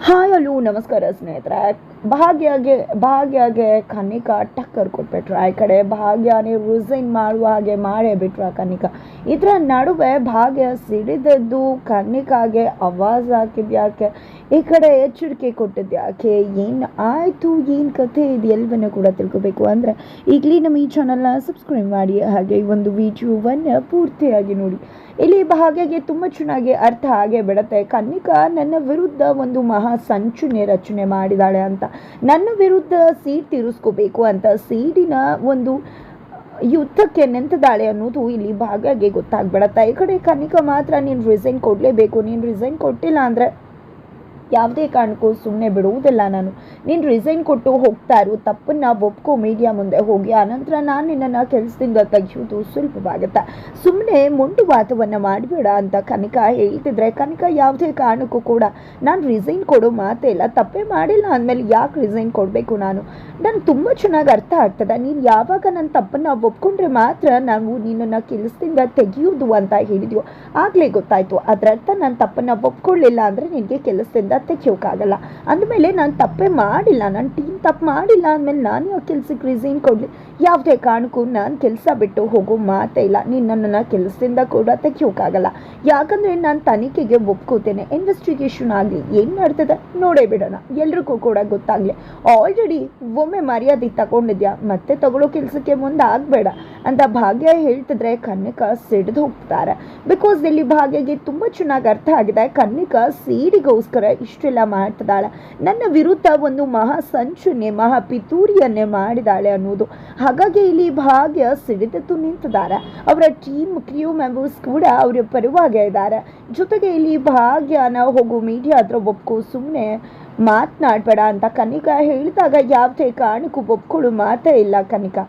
Hi hello ನಮಸ್ಕಾರ ಸ್ನೇಹಿತರೆ ಭಾಗ್ಯಗೆ ಭಾಗ್ಯಗೆ ಕನಿಕ ಟಕ್ಕರ್ ಕೊಟ್ಬಿಟ್ರು. ಆ ಕಡೆ ಭಾಗ್ಯನೇ ರಿಸೈನ್ ಮಾಡುವ ಹಾಗೆ ಮಾಡೇ ಬಿಟ್ರು ಆ ಕನ್ನಿಕಾ. ಇದರ ನಡುವೆ ಭಾಗ್ಯ ಸಿಡಿದದ್ದು ಕನಿಕಾಗೆ ಆವಾಜ್ ಹಾಕಿದ್ಯಾಕೆ ಈ ಕಡೆ ಎಚ್ಚರಿಕೆ ಕೊಟ್ಟಿದ್ಯಾಕೆ ಏನು ಆಯಿತು? ಏನು ಕಥೆ ಇದು ಎಲ್ಲವನ್ನ ಕೂಡ ತಿಳ್ಕೋಬೇಕು. ಅಂದರೆ ಈಗಲೇ ನಮ್ಮ ಈ ಚಾನಲ್ನ ಸಬ್ಸ್ಕ್ರೈಬ್ ಮಾಡಿ, ಹಾಗೆ ಈ ಒಂದು ವಿಡಿಯೋವನ್ನು ಪೂರ್ತಿಯಾಗಿ ನೋಡಿ. ಇಲ್ಲಿ ಭಾಗ್ಯಗೆ ತುಂಬ ಚೆನ್ನಾಗಿ ಅರ್ಥ ಆಗೇ ಬಿಡುತ್ತೆ. ಕನ್ನಿಕಾ ನನ್ನ ವಿರುದ್ಧ ಒಂದು ಮಹಾ ಸಂಚುನೆ ರಚನೆ ಮಾಡಿದಾಳೆ ಅಂತ. ನನ್ನ ವಿರುದ್ಧ ಸೀಟ್ ತಿರುಸ್ಕೋಬೇಕು ಅಂತ ಸೀಡಿನ ಒಂದು ಯುದ್ಧಕ್ಕೆ ನೆಂತದಾಳೆ ಅನ್ನೋದು ಇಲ್ಲಿ ಭಾಗ್ಯಗೆ ಗೊತ್ತಾಗ್ಬಿಡತ್ತೆ. ಈ ಕಡೆ ಕನಿಕ ಮಾತ್ರ ನೀನು ರಿಸೈನ್ ಕೊಡಲೇಬೇಕು. ನೀನು ರಿಸೈನ್ ಕೊಟ್ಟಿಲ್ಲ ಅಂದರೆ ಯಾವುದೇ ಕಾರಣಕ್ಕೂ ಸುಮ್ಮನೆ ಬಿಡುವುದಿಲ್ಲ ನಾನು. ನೀನು ರಿಸೈನ್ ಕೊಟ್ಟು ಹೋಗ್ತಾ ಇರು. ತಪ್ಪನ್ನು ಒಪ್ಕೋ ಮೀಡಿಯಾ ಮುಂದೆ ಹೋಗಿ. ಆನಂತರ ನಾನು ನಿನ್ನನ್ನು ಕೆಲಸದಿಂದ ತೆಗೆಯೋದು ಸುಲಭವಾಗುತ್ತೆ? ಸುಮ್ಮನೆ ಮುಂಡು ವಾದವನ್ನು ಮಾಡಬೇಡ ಅಂತ ಕನಿಕಾ ಹೇಳ್ತಿದ್ರೆ ಕನಿಕಾ ಯಾವುದೇ ಕಾರಣಕ್ಕೂ ಕೂಡ ನಾನು ರಿಸೈನ್ ಕೊಡೋ ಮಾತೇ ಇಲ್ಲ. ತಪ್ಪೇ ಮಾಡಿಲ್ಲ ಅಂದಮೇಲೆ ಯಾಕೆ ರಿಸೈನ್ ಕೊಡಬೇಕು ನಾನು? ನನಗೆ ತುಂಬ ಚೆನ್ನಾಗಿ ಅರ್ಥ ಆಗ್ತದೆ. ನೀನು ಯಾವಾಗ ನನ್ನ ತಪ್ಪನ್ನು ಒಪ್ಕೊಂಡ್ರೆ ಮಾತ್ರ ನಾವು ನಿನ್ನನ್ನು ಕೆಲಸದಿಂದ ತೆಗೆಯೋದು ಅಂತ ಹೇಳಿದ್ಯೋ ಆಗಲೇ ಗೊತ್ತಾಯಿತು. ಅದರರ್ಥ ನಾನು ತಪ್ಪನ್ನು ಒಪ್ಕೊಳ್ಳಿಲ್ಲ ಅಂದರೆ ನಿನಗೆ ಕೆಲಸದಿಂದ ತೆಗಿಯೋಕ್ಕಾಗಲ್ಲ ಅಂದಮೇಲೆ ನಾನು ತಪ್ಪೇ ಮಾಡಿಲ್ಲ ನನ್ನ ಟೀಮ್ ತಪ್ಪು ಮಾಡಿಲ್ಲ ಅಂದಮೇಲೆ ನಾನು ಯಾವ ಕೆಲಸಕ್ಕೆ ರಿಸೈನ್ ಕೊಡಲಿ? ಯಾವುದೇ ಕಾರಣಕ್ಕೂ ನಾನು ಕೆಲಸ ಬಿಟ್ಟು ಹೋಗೋ ಮಾತೇ ಇಲ್ಲ. ನೀನು ನನ್ನನ್ನು ಕೆಲಸದಿಂದ ಕೂಡ ತೆಗಿಯೋಕ್ಕಾಗಲ್ಲ ಯಾಕಂದರೆ ನಾನು ತನಿಖೆಗೆ ಒಪ್ಕೋತೇನೆ. ಇನ್ವೆಸ್ಟಿಗೇಷನ್ ಆಗಲಿ, ಏನು ನಡ್ತದೆ ನೋಡೇ ಬಿಡೋಣ. ಎಲ್ರಿಗೂ ಕೂಡ ಗೊತ್ತಾಗಲಿ. ಆಲ್ರೆಡಿ ಒಮ್ಮೆ ಮರ್ಯಾದೆ ತಗೊಂಡಿದ್ಯಾ? ಮತ್ತೆ ತಗೊಳ್ಳೋ ಕೆಲಸಕ್ಕೆ ಮುಂದೆ ಆಗಬೇಡ ಅಂತ ಭಾಗ್ಯ ಹೇಳ್ತಿದ್ರೆ ಕನ್ನಿಕಾ ಸಿಡಿದು ಹೋಗ್ತಾರೆ. ಬಿಕಾಸ್ ಇಲ್ಲಿ ಭಾಗ್ಯಗೆ ತುಂಬ ಚೆನ್ನಾಗಿ ಅರ್ಥ ಆಗಿದೆ. ಕನ್ನಿಕಾ ಸೀಡಿಗೋಸ್ಕರ ಇಷ್ಟೆಲ್ಲ ಮಾಡ್ತಿದ್ದಾಳೆ ನನ್ನ ವಿರುದ್ಧ ಒಂದು ಮಹಾ ಸಂಚುನೆ, ಮಹಾ ಪಿತೂರಿಯನ್ನೇ ಮಾಡಿದಾಳೆ ಅನ್ನೋದು. ಹಾಗಾಗಿ ಇಲ್ಲಿ ಭಾಗ್ಯ ಸಿಡಿದತ್ತು ನಿಂತಿದ್ದಾರೆ. ಅವರ ಟೀಮ್ ಕ್ರಿಯೂ ಮೆಂಬರ್ಸ್ ಕೂಡ ಅವರ ಪರವಾಗಿ ಇದ್ದಾರೆ. ಜೊತೆಗೆ ಇಲ್ಲಿ ಭಾಗ್ಯನ ಹೋಗು ಮೀಡಿಯಾ ಹತ್ರ ಒಪ್ಕೋ ಸುಮ್ಮನೆ ಮಾತನಾಡಬೇಡ ಅಂತ ಕನಿಕಾ ಹೇಳಿದಾಗ ಯಾವುದೇ ಕಾರಣಕ್ಕೂ ಒಪ್ಕೊಳ್ಳೋ ಮಾತೇ ಇಲ್ಲ ಕನಿಕಾ.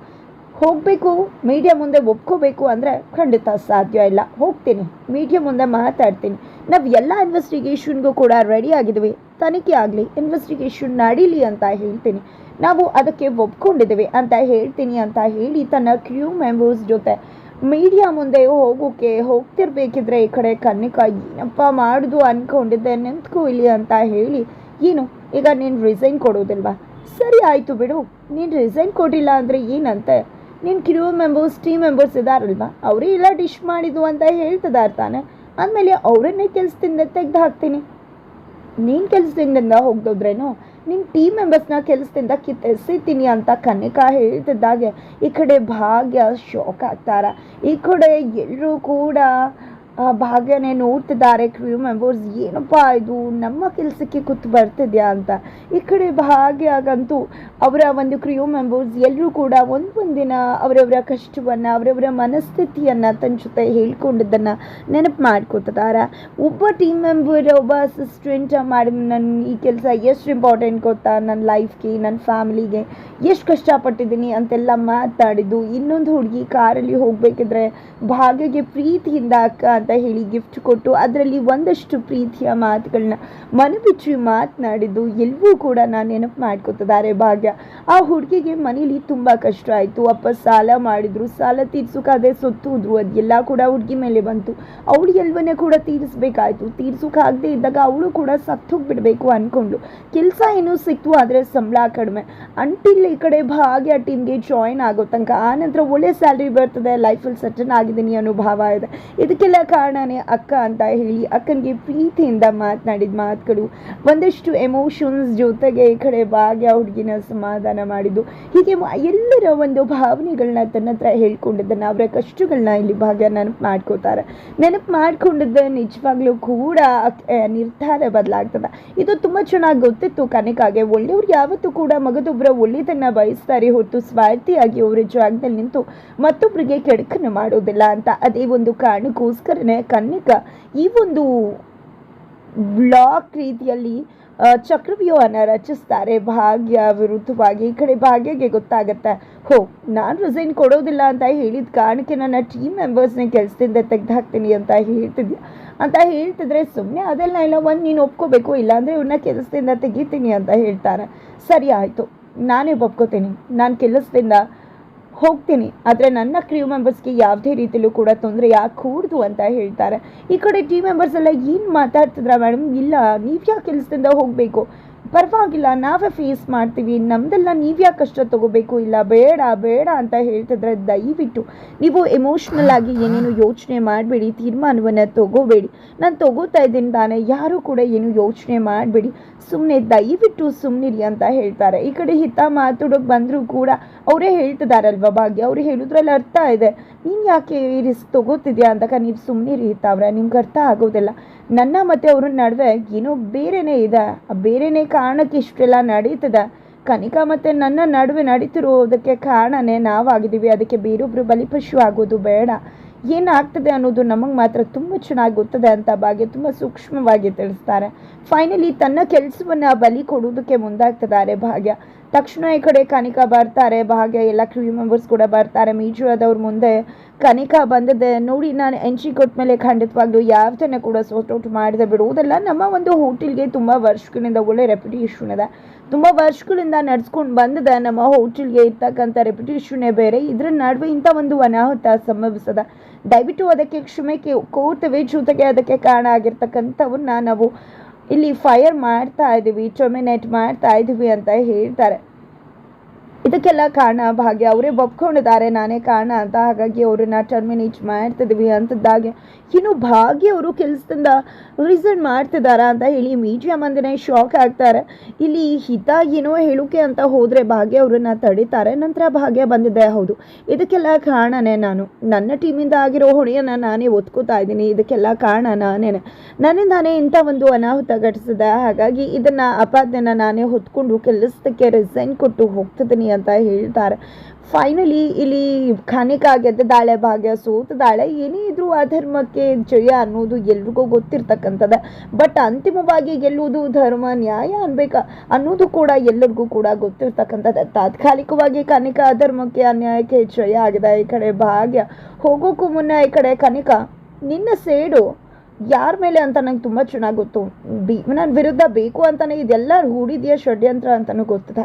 ಹೋಗಬೇಕು ಮೀಡಿಯಾ ಮುಂದೆ ಒಪ್ಕೋಬೇಕು ಅಂದರೆ ಖಂಡಿತ ಸಾಧ್ಯ ಇಲ್ಲ. ಹೋಗ್ತೀನಿ ಮೀಡಿಯಾ ಮುಂದೆ ಮಾತಾಡ್ತೀನಿ. ನಾವು ಎಲ್ಲ ಇನ್ವೆಸ್ಟಿಗೇಷನ್ಗೂ ಕೂಡ ರೆಡಿ ಆಗಿದ್ದೀವಿ ತನಿಖೆ ಆಗಲಿ ಇನ್ವೆಸ್ಟಿಗೇಷನ್ ನಡೀಲಿ ಅಂತ ಹೇಳ್ತೀನಿ. ನಾವು ಅದಕ್ಕೆ ಒಪ್ಕೊಂಡಿದ್ದೀವಿ ಅಂತ ಹೇಳ್ತೀನಿ ಅಂತ ಹೇಳಿ ತನ್ನ ಕ್ರ್ಯೂ ಮೆಂಬರ್ಸ್ ಜೊತೆ ಮೀಡಿಯಾ ಮುಂದೆ ಹೋಗೋಕ್ಕೆ ಹೋಗ್ತಿರ್ಬೇಕಿದ್ರೆ ಈ ಕಡೆ ಕನ್ನಿಕಾ, ಏನಪ್ಪ ಮಾಡುದು ಅಂದ್ಕೊಂಡಿದ್ದೆ ನಿಂತ್ಕೋ ಇಲ್ಲಿ ಅಂತ ಹೇಳಿ, ಏನು, ಈಗ ನೀನು ರಿಸೈನ್ ಕೊಡೋದಿಲ್ವಾ ಸರಿ, ಆಯಿತು ಬಿಡು. ನೀನು ರಿಸೈನ್ ಕೊಡಿಲ್ಲ ಅಂದರೆ ಏನಂತೆ? ನಿನ್ನ ಕಿರು ಮೆಂಬರ್ಸ್ ಟೀಮ್ ಮೆಂಬರ್ಸ್ ಇದಾರಲ್ವಾ? ಅವರೇ ಇಲ್ಲ ಡಿಶ್ ಮಾಡಿದ್ದು ಅಂತ ಹೇಳ್ತಿದ್ದಾರೆ ತಾನೆ ಆದಮೇಲೆ ಅವರನ್ನೇ ಕೆಲಸದಿಂದ ತೆಗ್ದು ಹಾಕ್ತೀನಿ. ನೀನು ಕೆಲಸದಿಂದ ಹೋಗ್ದೋದ್ರೇನು? ನಿನ್ನ ಟೀಮ್ ಮೆಂಬರ್ಸ್ನ ಕೆಲಸದಿಂದ ಕಿತ್ತೆಸಿತೀನಿ ಅಂತ ಕನಿಕ ಹೇಳ್ತಿದ್ದಾಗೆ. ಈ ಕಡೆ ಭಾಗ್ಯ ಶಾಕ್ ಆಗ್ತಾರ. ಈ ಕಡೆ ಎಲ್ಲರೂ ಕೂಡ ಭಾಗ್ಯನೇ ನೋಡ್ತಿದ್ದಾರೆ ಕ್ರೂ ಮೆಂಬರ್ಸ್ ಏನಪ್ಪ ಇದು? ನಮ್ಮ ಕೆಲಸಕ್ಕೆ ಕೂತು ಬರ್ತಿದ್ಯಾ ಅಂತ. ಈ ಕಡೆ ಭಾಗ್ಯಾಗಂತೂ ಅವರ ಒಂದು ಕ್ರಿಯೋ ಮೆಂಬರ್ಸ್ ಎಲ್ಲರೂ ಕೂಡ ಒಂದು ದಿನ ಅವರವರ ಕಷ್ಟವನ್ನು, ಅವರವರ ಮನಸ್ಥಿತಿಯನ್ನು ತನ್ನ ಜೊತೆ ಹೇಳ್ಕೊಂಡಿದ್ದನ್ನು ನೆನಪು ಮಾಡ್ಕೊತಿದ್ದಾರೆ ಒಬ್ಬ ಟೀಮ್ ಮೆಂಬರ್ ಒಬ್ಬ ಅಸಿಸ್ಟೆಂಟ್ ಮಾಡಿ ನನ್ನ ಈ ಕೆಲಸ ಎಷ್ಟು ಇಂಪಾರ್ಟೆಂಟ್ ಗೊತ್ತಾ? ನನ್ನ ಲೈಫ್ಗೆ ನನ್ನ ಫ್ಯಾಮಿಲಿಗೆ ಎಷ್ಟು ಕಷ್ಟಪಟ್ಟಿದ್ದೀನಿ ಅಂತೆಲ್ಲ ಮಾತಾಡಿದ್ದು. ಇನ್ನೊಂದು ಹುಡುಗಿ ಕಾರಲ್ಲಿ ಹೋಗಬೇಕಿದ್ರೆ ಭಾಗ್ಯಗೆ ಪ್ರೀತಿಯಿಂದ ಅಂತ ಹೇಳಿ ಗಿಫ್ಟ್ ಕೊಟ್ಟು ಅದರಲ್ಲಿ ಒಂದಷ್ಟು ಪ್ರೀತಿಯ ಮಾತುಗಳನ್ನ ಮನಬಿಚ್ಚಿ ಮಾತನಾಡಿದ್ದು ಎಲ್ಲವೂ ಕೂಡ ನಾನು ನೆನಪು ಮಾಡ್ಕೊತಿದ್ದಾರೆ ಭಾಗ್ಯ. ಆ ಹುಡುಗಿಗೆ ಮನೇಲಿ ತುಂಬ ಕಷ್ಟ ಆಯಿತು. ಅಪ್ಪ ಸಾಲ ಮಾಡಿದ್ರು, ಸಾಲ ತೀರ್ಸೋಕಾದೆ ಸೊತ್ತುದ್ರು ಅದೆಲ್ಲ ಕೂಡ ಹುಡುಗಿ ಮೇಲೆ ಬಂತು. ಅವಳು ಎಲ್ಲವನ್ನೇ ಕೂಡ ತೀರಿಸ್ಬೇಕಾಯ್ತು. ತೀರ್ಸೋಕ್ಕಾಗದೇ ಇದ್ದಾಗ ಅವಳು ಕೂಡ ಸತ್ತೋಗ್ಬಿಡ್ಬೇಕು ಅಂದ್ಕೊಂಡು ಕೆಲಸ ಏನೂ ಸಿಕ್ತು, ಆದರೆ ಸಂಬಳ ಕಡಿಮೆ. ಅಂಟಿಲ್ ಈ ಕಡೆ ಭಾಗ್ಯ ಟೀಮ್ಗೆ ಜಾಯಿನ್ ಆಗೋ ತನಕ. ಆನಂತರ ಒಳ್ಳೆ ಸ್ಯಾಲ್ರಿ ಬರ್ತದೆ. ಲೈಫಲ್ಲಿ ಸೆಟನ್ ಆಗಿದ್ದೀನಿ ಅನ್ನೋ ಭಾವ ಇದೆ. ಇದಕ್ಕೆಲ್ಲ ಕಾರಣನೇ ಅಕ್ಕ ಅಂತ ಹೇಳಿ ಅಕ್ಕನಿಗೆ ಪ್ರೀತಿಯಿಂದ ಮಾತನಾಡಿದ ಮಾತುಗಳು. ಒಂದಷ್ಟು ಎಮೋಷನ್ಸ್ ಜೊತೆಗೆ ಈ ಕಡೆ ಭಾಗ್ಯ ಹುಡುಗಿನ ಸಮಾಧಾನ ಮಾಡಿದ್ದು. ಹೀಗೆ ಎಲ್ಲರ ಒಂದು ಭಾವನೆಗಳನ್ನ ತನ್ನ ಹತ್ರ ಹೇಳ್ಕೊಂಡಿದ್ದನ್ನು, ಅವರ ಕಷ್ಟಗಳನ್ನ ಇಲ್ಲಿ ಭಾಗ್ಯ ನೆನಪು ಮಾಡ್ಕೋತಾರೆ ನೆನಪು ಮಾಡ್ಕೊಂಡಿದ್ದ ನಿಜವಾಗ್ಲೂ ಕೂಡ ನಿರ್ಧಾರ ಬದಲಾಗ್ತದೆ. ಇದು ತುಂಬ ಚೆನ್ನಾಗಿ ಗೊತ್ತಿತ್ತು ಕನಕಾಗೆ. ಒಳ್ಳೆಯವ್ರು ಯಾವತ್ತೂ ಕೂಡ ಮಗದೊಬ್ಬರ ಒಳ್ಳೆಯದನ್ನು ಬಯಸ್ತಾರೆ ಹೊರತು ಸ್ವಾರ್ಥಿಯಾಗಿ ಅವರ ಜಾಗದಲ್ಲಿ ನಿಂತು ಮತ್ತೊಬ್ಬರಿಗೆ ಕೆಡಕನ್ನು ಮಾಡೋದಿಲ್ಲ ಅಂತ ಅದೇ ಒಂದು ಕಾರಣಕ್ಕೋಸ್ಕರನೇ ಕನ್ನಿಕ, ಈ ಒಂದು ಬ್ಲಾಕ್ ರೀತಿಯಲ್ಲಿ ಚಕ್ರವ್ಯೂಹನ ರಚಿಸ್ತಾರೆ. ಭಾಗ್ಯ ವಿರುದ್ಧವಾಗಿ, ಈ ಕಡೆ ಭಾಗ್ಯಗೆ ಗೊತ್ತಾಗತ್ತೆ. ಹೋ, ನಾನು ರಿಸೈನ್ ಕೊಡೋದಿಲ್ಲ ಅಂತ ಹೇಳಿದ ಕಾರಣಕ್ಕೆ ನನ್ನ ಟೀಮ್ ಮೆಂಬರ್ಸ್ನೇ ಕೆಲಸದಿಂದ ತೆಗೆದು ಹಾಕ್ತೀನಿ ಅಂತ ಹೇಳ್ತಿದ್ಯ? ಅಂತ ಹೇಳ್ತಿದ್ರೆ ಸುಮ್ಮನೆ ಅದೆಲ್ಲ ಇಲ್ಲ ಒಂದು ನೀನು ಒಪ್ಕೋಬೇಕು, ಇಲ್ಲಾಂದರೆ ಇವನ್ನ ಕೆಲಸದಿಂದ ತೆಗಿತೀನಿ ಅಂತ ಹೇಳ್ತಾರೆ. ಸರಿ, ಆಯಿತು. ನಾನೇ ಒಪ್ಕೋತೀನಿ. ನಾನು ಕೆಲಸದಿಂದ ಹೋಗ್ತೀನಿ. ಆದರೆ ನನ್ನ ಕ್ರ್ಯೂ ಮೆಂಬರ್ಸ್ಗೆ ಯಾವುದೇ ರೀತಿಲೂ ಕೂಡ ತೊಂದರೆ ಯಾಕೂಡ್ದು ಅಂತ ಹೇಳ್ತಾರೆ. ಈ ಕಡೆ ಟೀಮ್ ಮೆಂಬರ್ಸ್ ಎಲ್ಲ ಏನು ಮಾತಾಡ್ತಿದ್ರ ಮೇಡಮ್ ಇಲ್ಲ ನೀವು ಯಾವ ಕೆಲಸದಿಂದ ಹೋಗಬೇಕು? ಪರವಾಗಿಲ್ಲ, ನಾವೇ ಫೇಸ್ ಮಾಡ್ತೀವಿ. ನಮ್ದೆಲ್ಲ ನೀವು ಯಾಕೆ ಕಷ್ಟ ತಗೋಬೇಕು? ಇಲ್ಲ, ಬೇಡ ಬೇಡ ಅಂತ ಹೇಳ್ತಿದ್ರೆ ದಯವಿಟ್ಟು ನೀವು ಎಮೋಷ್ನಲ್ ಆಗಿ ಏನೇನು ಯೋಚನೆ ಮಾಡಬೇಡಿ, ತೀರ್ಮಾನವನ್ನು ತಗೋಬೇಡಿ. ನಾನು ತಗೋತಾ ಇದ್ದೀನಿ ತಾನೇ, ಯಾರು ಕೂಡ ಏನು ಯೋಚನೆ ಮಾಡಬೇಡಿ. ಸುಮ್ಮನೆ ದಯವಿಟ್ಟು ಸುಮ್ಮನಿರಿ ಅಂತ ಹೇಳ್ತಾರೆ. ಈ ಕಡೆ ಹಿತ ಮಾತಾಡೋಕೆ ಬಂದರೂ ಕೂಡ ಅವರೇ ಹೇಳ್ತಿದಾರಲ್ವ ಭಾಗ್ಯ? ಅವ್ರು ಹೇಳೋದ್ರಲ್ಲಿ ಅರ್ಥ ಇದೆ. ನೀನು ಯಾಕೆ ಈ ರಿಸ್ಕ್ ತಗೋತಿದ್ಯಾ ಅಂತ, ನೀವು ಸುಮ್ಮನಿರಿ ಹಿತ ಅವರ ನಿಮ್ಗೆ ಅರ್ಥ ಆಗೋದಿಲ್ಲ. ನನ್ನ ಮತ್ತು ಅವ್ರ ನಡುವೆ ಏನೋ ಬೇರೆನೇ ಇದೆ. ಆ ಬೇರೆನೇ ಕಾರಣಕ್ಕೆ ಇಷ್ಟೆಲ್ಲ ನಡೀತದೆ. ಕನಿಕಾ ಮತ್ತು ನನ್ನ ನಡುವೆ ನಡೀತಿರುವುದಕ್ಕೆ ಕಾರಣನೇ ನಾವಾಗಿದ್ದೀವಿ. ಅದಕ್ಕೆ ಬೇರೊಬ್ಬರು ಬಲಿಪಶು ಆಗೋದು ಬೇಡ ಏನಾಗ್ತದೆ ಅನ್ನೋದು ನಮಗೆ ಮಾತ್ರ ತುಂಬ ಚೆನ್ನಾಗಿ ಗೊತ್ತದೆ ಅಂತ ಭಾಗ್ಯ ತುಂಬ ಸೂಕ್ಷ್ಮವಾಗಿ ತಿಳಿಸ್ತಾರೆ. ಫೈನಲಿ ತನ್ನ ಕೆಲಸವನ್ನು ಬಲಿ ಕೊಡೋದಕ್ಕೆ ಮುಂದಾಗ್ತಿದ್ದಾರೆ ಭಾಗ್ಯ. ತಕ್ಷಣ ಈ ಕಡೆ ಕನಿಕಾ ಬರ್ತಾರೆ, ಭಾಗ್ಯ ಎಲ್ಲ ಕ್ರೂ ಮೆಂಬರ್ಸ್ ಕೂಡ ಬರ್ತಾರೆ. ಮೀಜು ಆದವ್ರ ಮುಂದೆ ಕನಿಕಾ ಬಂದಿದೆ. ನೋಡಿ, ನಾನು ಎಂಟ್ರಿ ಕೊಟ್ಟ ಮೇಲೆ ಖಂಡಿತವಾಗ್ಲೂ ಯಾವ್ದನ್ನ ಕೂಡ ಔಟ್ ಮಾಡಿದೆ ಬಿಡುವುದಲ್ಲ ನಮ್ಮ ಒಂದು ಹೋಟೆಲ್ಗೆ ತುಂಬ ವರ್ಷಗಳಿಂದ ಒಳ್ಳೆ ರೆಪ್ಯುಟೇಷನ್ ಇದೆ. ತುಂಬ ವರ್ಷಗಳಿಂದ ನಡ್ಸ್ಕೊಂಡು ಬಂದಿದೆ ನಮ್ಮ ಹೋಟೆಲ್ಗೆ ಇರ್ತಕ್ಕಂಥ ರೆಪ್ಯುಟೇಷನ್ನೇ ಬೇರೆ. ಇದ್ರ ನಡುವೆ ಇಂಥ ಒಂದು ಅನಾಹುತ ಸಂಭವಿಸದ. ದಯವಿಟ್ಟು ಅದಕ್ಕೆ ಕ್ಷಮೆ ಕೋರ್ತವೆ ಕೋರ್ತೇವೆ ಜೊತೆಗೆ ಅದಕ್ಕೆ ಕಾರಣ ಆಗಿರ್ತಕ್ಕಂಥವನ್ನ ನಾವು ಇಲ್ಲಿ ಫೈರ್ ಮಾಡ್ತಾ ಇದ್ದೀವಿ ಟರ್ಮಿನೇಟ್ ಮಾಡ್ತಾ ಇದ್ದೀವಿ ಅಂತ ಹೇಳ್ತಾರೆ. ಇದಕ್ಕೆಲ್ಲ ಕಾರಣ ಭಾಗ್ಯ. ಅವರೇ ಒಪ್ಕೊಂಡಿದ್ದಾರೆ ನಾನೇ ಕಾರಣ ಅಂತ. ಹಾಗಾಗಿ ಅವ್ರನ್ನ ಟರ್ಮಿನೇಟ್ ಮಾಡ್ತಿದ್ವಿ ಅಂತದ್ದಾಗೆ. ಇನ್ನು ಭಾಗ್ಯ ಅವರು ಕೆಲಸದಿಂದ ರಿಸೈನ್ ಮಾಡ್ತಿದ್ದಾರಾ ಅಂತ ಹೇಳಿ ಮೀಡಿಯಾ ಮಂದಿನೇ ಶಾಕ್ ಆಗ್ತಾರೆ. ಇಲ್ಲಿ ಹಿತ ಏನೋ ಹೇಳುಕೆ ಅಂತ ಹೋದರೆ ಭಾಗ್ಯ ಅವ್ರನ್ನ ತಡೀತಾರೆ, ನಂತರ ಭಾಗ್ಯ ಬಂದಿದ್ದೆ ಹೌದು, ಇದಕ್ಕೆಲ್ಲ ಕಾರಣನೇ ನಾನು. ನನ್ನ ಟೀಮಿಂದ ಆಗಿರೋ ಹೊಣೆಯನ್ನು ನಾನೇ ಒತ್ಕೋತಾ ಇದ್ದೀನಿ. ಇದಕ್ಕೆಲ್ಲ ಕಾರಣ ನಾನೇನೆ. ನನ್ನಿಂದಾನೇ ಇಂಥ ಒಂದು ಅನಾಹುತ ಘಟಿಸಿದೆ. ಹಾಗಾಗಿ ಇದನ್ನು ಅಪಾದ್ಯನ ನಾನೇ ಹೊತ್ಕೊಂಡು ಕೆಲಸಕ್ಕೆ ರಿಸೈನ್ ಕೊಟ್ಟು ಹೋಗ್ತಿದ್ದೀನಿ ಅಂತ ಹೇಳ್ತಾರೆ. ಫೈನಲಿ ಇಲ್ಲಿ ಖಾನಿಕಾ ದಾಳೆ ಭಾಗ್ಯ ಸೋತಿದ್ದಾಳೆ ಏನೇ ಇದ್ರೂ ಅಧರ್ಮಕ್ಕೆ ಜಯ ಅನ್ನೋದು ಎಲ್ರಿಗೂ ಗೊತ್ತಿರ್ತಕ್ಕಂಥದ್ದು. ಬಟ್ ಅಂತಿಮವಾಗಿ ಗೆಲ್ಲುವುದು ಧರ್ಮ, ನ್ಯಾಯ ಅನ್ಬೇಕ ಅನ್ನೋದು ಕೂಡ ಎಲ್ಲರಿಗೂ ಕೂಡ ಗೊತ್ತಿರ್ತಕ್ಕಂಥದ್ದು. ತಾತ್ಕಾಲಿಕವಾಗಿ ಕನಿಕಾ ಅಧರ್ಮಕ್ಕೆ, ಅನ್ಯಾಯಕ್ಕೆ ಜಯ ಆಗಿದೆ ಈ ಕಡೆ ಭಾಗ್ಯ. ಹೋಗೋಕ್ಕೂ ಮುನ್ನ ಈ ಕಡೆ ಕನಿಕಾ ನಿನ್ನ ಸೇಡು ಯಾರ ಮೇಲೆ ಅಂತ ನಂಗೆ ತುಂಬ ಚೆನ್ನಾಗಿ ಗೊತ್ತು. ಬಿ ನನ್ನ ವಿರುದ್ಧ ಬೇಕು ಅಂತಲೇ ಇದೆಲ್ಲ ಹೂಡಿದೆಯಾ ಷಡ್ಯಂತ್ರ ಅಂತಲೂ ಗೊತ್ತಿದೆ.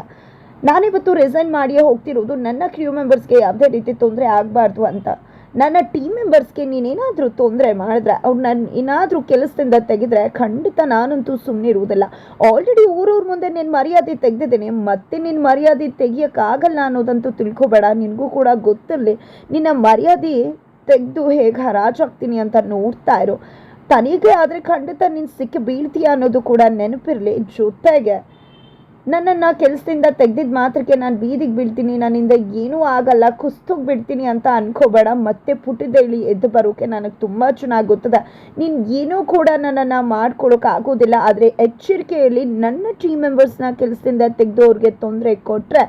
ನಾನಿವತ್ತು ರೆಸೈನ್ ಮಾಡಿಯೇ ಹೋಗ್ತಿರೋದು ನನ್ನ ಕ್ರ್ಯೂ ಮೆಂಬರ್ಸ್ಗೆ ಯಾವುದೇ ರೀತಿ ತೊಂದರೆ ಆಗಬಾರ್ದು ಅಂತ. ನನ್ನ ಟೀಮ್ ಮೆಂಬರ್ಸ್ಗೆ ನೀನೇನಾದರೂ ತೊಂದರೆ ಮಾಡಿದ್ರೆ, ಅವ್ರು ನನ್ನ ಏನಾದರೂ ಕೆಲಸದಿಂದ ತೆಗೆದ್ರೆ ಖಂಡಿತ ನಾನಂತೂ ಸುಮ್ಮನೆ ಇರುವುದಿಲ್ಲ. ಆಲ್ರೆಡಿ ಊರವ್ರ ಮುಂದೆ ನಿನ್ನ ಮರ್ಯಾದೆ ತೆಗೆದಿದ್ದೀನಿ. ಮತ್ತೆ ನಿನ್ನ ಮರ್ಯಾದೆ ತೆಗಿಯೋಕ್ಕಾಗಲ್ಲ ಅನ್ನೋದಂತೂ ತಿಳ್ಕೊಬೇಡ. ನಿನಗೂ ಕೂಡ ಗೊತ್ತಿರಲಿ, ನಿನ್ನ ಮರ್ಯಾದೆ ತೆಗೆದು ಹೇಗೆ ಹರಾಜಾಗ್ತೀನಿ ಅಂತ ನೋಡ್ತಾ ಇರು. ತನಿಗೆ ಆದರೆ ಖಂಡಿತ ನೀನು ಸಿಕ್ಕಿ ಬೀಳ್ತೀಯ ಅನ್ನೋದು ಕೂಡ ನೆನಪಿರಲಿ ಜೊತೆಗೆ. ನನ್ನನ್ನು ಕೆಲಸದಿಂದ ತೆಗ್ದಿದ್ದ ಮಾತ್ರಕ್ಕೆ ನಾನು ಬೀದಿಗೆ ಬೀಳ್ತೀನಿ ನನ್ನಿಂದ ಏನೂ ಆಗಲ್ಲ, ಕುಸ್ತೋಗಿ ಬಿಡ್ತೀನಿ ಅಂತ ಅನ್ಕೋಬೇಡ. ಮತ್ತೆ ಪುಟಿದೇಳಿ ಎದ್ದು ಬರೋಕೆ ನನಗೆ ತುಂಬ ಚೆನ್ನಾಗಿ ಗೊತ್ತದೆ. ನೀನು ಏನೂ ಕೂಡ ನನ್ನನ್ನು ಮಾಡ್ಕೊಳ್ಳೋಕೆ ಆಗೋದಿಲ್ಲ, ಆದರೆ ಎಚ್ಚರಿಕೆಯಲ್ಲಿ ನನ್ನ ಟೀಮ್ ಮೆಂಬರ್ಸ್ನ ಕೆಲಸದಿಂದ ತೆಗೆದು ಅವ್ರಿಗೆ ತೊಂದರೆ ಕೊಟ್ಟರೆ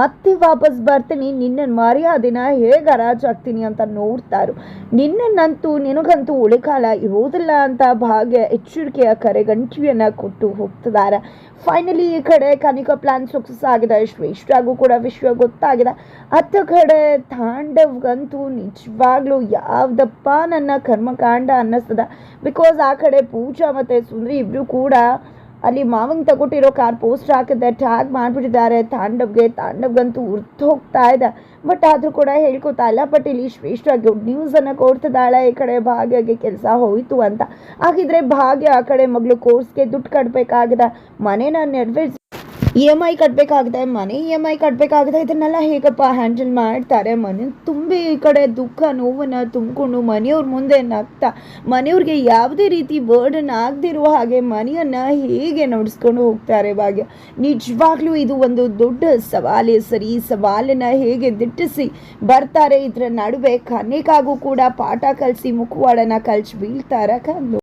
ಮತ್ತೆ ವಾಪಸ್ ಬರ್ತೀನಿ. ನಿನ್ನ ಮರ್ಯಾದಿನ ಹೇಗೆ ಹರಾಜಾಗ್ತೀನಿ ಅಂತ ನೋಡ್ತಾರು ನಿನ್ನನ್ನಂತೂ ನಿನಗಂತೂ ಉಳಿಕಾಲ ಇರೋದಿಲ್ಲ ಅಂತ ಭಾಗ್ಯ ಎಚ್ಚರಿಕೆಯ ಕರೆಗಂಟಿಯನ್ನು ಕೊಟ್ಟು ಹೋಗ್ತಿದ್ದಾರೆ ಫೈನಲಿ ಈ ಕಡೆ ಕನಿಕಾ ಪ್ಲಾನ್ ಸಕ್ಸಸ್ ಆಗಿದೆ. ಶ್ರೇಷ್ಠಾಗೂ ಕೂಡ ವಿಶ್ವ ಗೊತ್ತಾಗಿದೆ. ಅತ್ತ ಕಡೆ ತಾಂಡವ್ಗಂತೂ ನಿಜವಾಗ್ಲೂ ಯಾವ್ದಪ್ಪ ನನ್ನ ಕರ್ಮಕಾಂಡ ಅನ್ನಿಸ್ತದ. ಬಿಕಾಸ್ ಆ ಕಡೆ ಪೂಜಾ ಮತ್ತು ಸುಂದ್ರಿ ಇಬ್ಬರು ಕೂಡ ಅಲ್ಲಿ ಮಾವಂಗ್ ತಗೊಟ್ಟಿರೋ ಕಾರ್ ಪೋಸ್ಟ್ ಹಾಕಿದ್ದೆ ಟ್ಯಾಗ್ ಮಾಡಿಬಿಟ್ಟಿದ್ದಾರೆ. ತಾಂಡವ್ಗೆ, ತಾಂಡವ್ಗಂತೂ ಉರ್ತು ಹೋಗ್ತಾ ಇದೆ. ಬಟ್ ಆದರೂ ಕೂಡ ಹೇಳ್ಕೊತಾ ಇಲ್ಲ. ಬಟ್ ಇಲ್ಲಿ ಶ್ರೇಷ್ಠ ಗುಡ್ ನ್ಯೂಸನ್ನು ಕೊಡ್ತಿದ್ದಾಳೆ. ಈ ಕಡೆ ಭಾಗ್ಯಗೆ ಕೆಲಸ ಹೋಯಿತು ಅಂತ. ಹಾಗಿದ್ರೆ ಭಾಗ್ಯ ಆ ಕಡೆ ಮಗಳು ಕೋರ್ಸ್ಗೆ ದುಡ್ಡು ಕಟ್ಟಬೇಕಾಗಿದೆ ಮನೇನ ನೆರವೇರಿಸಿ ಇ ಎಂ ಐ ಕಟ್ಟಬೇಕಾಗಿದೆ ಮನೆ ಇ ಎಂ ಐ ಕಟ್ಟಬೇಕಾಗಿದೆ ಇದನ್ನೆಲ್ಲ ಹೇಗಪ್ಪ ಹ್ಯಾಂಡಲ್ ಮಾಡ್ತಾರೆ ಮನೆ? ತುಂಬಿ ಈ ಕಡೆ ದುಃಖ, ನೋವನ್ನು ತುಂಬಿಕೊಂಡು ಮನೆಯವ್ರ ಮುಂದೆ ನಗ್ತಾ, ಮನೆಯವ್ರಿಗೆ ಯಾವುದೇ ರೀತಿ ಬರ್ಡನ್ ಆಗದಿರುವ ಹಾಗೆ ಮನೆಯನ್ನು ಹೇಗೆ ನಡೆಸ್ಕೊಂಡು ಹೋಗ್ತಾರೆ ಭಾಗ್ಯ? ನಿಜವಾಗ್ಲೂ ಇದು ಒಂದು ದೊಡ್ಡ ಸವಾಲೇ. ಸರಿ, ಈ ಸವಾಲನ್ನು ಹೇಗೆ ದಿಟ್ಟಿಸಿ ಬರ್ತಾರೆ ಇದರ ನಡುವೆ ಕನ್ನಿಕಾಗೂ ಕೂಡ ಪಾಠ ಕಲಿಸಿ ಮುಖವಾಡನ ಕಲ್ಸಿ ಬೀಳ್ತಾರೆ ಕಂದು.